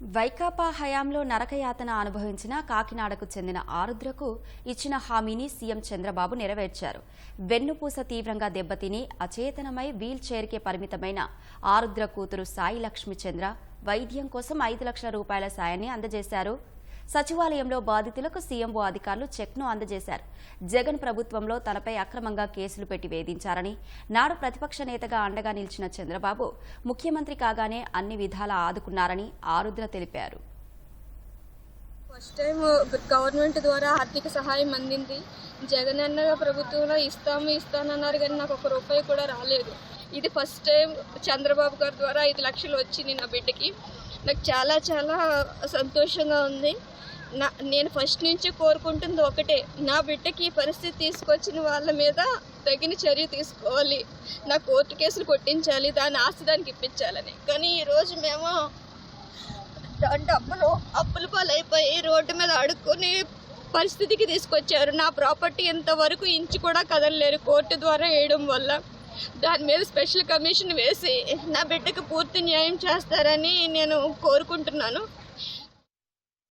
వైకాపా హయాంలో నరకయాతన అనుభవించిన కాకినాడకు చెందిన ఆరుద్రకు ఇచ్చిన హామీని సీఎం చంద్రబాబు నెరవేర్చారు. వెన్నుపూస తీవ్రంగా దెబ్బతిని అచేతనమై వీల్ చైర్కే పరిమితమైన ఆరుద్ర కూతురు సాయి లక్ష్మీచంద్ర వైద్యం కోసం ఐదు లక్షల రూపాయల సాయాన్ని అందజేశారు. సచివాలయంలో బాధితులకు సీఎంఓ అధికారులు చెక్ను అందజేశారు. జగన్ ప్రభుత్వంలో తనపై అక్రమంగా కేసులు పెట్టి వేధించారని నాడు ప్రతిపక్ష నేతగా అండగా నిలిచిన చంద్రబాబు ముఖ్యమంత్రి కాగానే అన్ని విధాలా ఆదుకున్నారని ఆరుద్ర తెలిపారు. ఫస్ట్ టైం గవర్నమెంట్ ద్వారా ఆర్థిక సహాయం అందింది. జగన్ అన్న ప్రభుత్వంలో ఇస్తాము ఇస్తానన్నారు కానీ నాకు ఒక రూపాయి కూడా రాలేదు. ఇది ఫస్ట్ టైం చంద్రబాబు గారి ద్వారా ఐదు లక్షలు వచ్చింది నా బిడ్డకి. నాకు చాలా చాలా సంతోషంగా ఉంది. నా నేను ఫస్ట్ నుంచి కోరుకుంటుంది ఒకటే. నా బిడ్డకి ఈ పరిస్థితి తీసుకొచ్చిన వాళ్ళ మీద తగిన చర్య తీసుకోవాలి. నా కోర్టు కేసులు కొట్టించాలి దాని ఆస్తి దానికి ఇప్పించాలని. కానీ ఈరోజు మేము అంటే అప్పుల పాలైపోయి రోడ్డు మీద అడుక్కుని పరిస్థితికి తీసుకొచ్చారు. నా ప్రాపర్టీ ఇంతవరకు ఇంచు కూడా కదలలేరు కోర్టు ద్వారా వేయడం వల్ల. దాని మీద స్పెషల్ కమిషన్ వేసి నా బిడ్డకు పూర్తి న్యాయం చేస్తారని నేను కోరుకుంటున్నాను.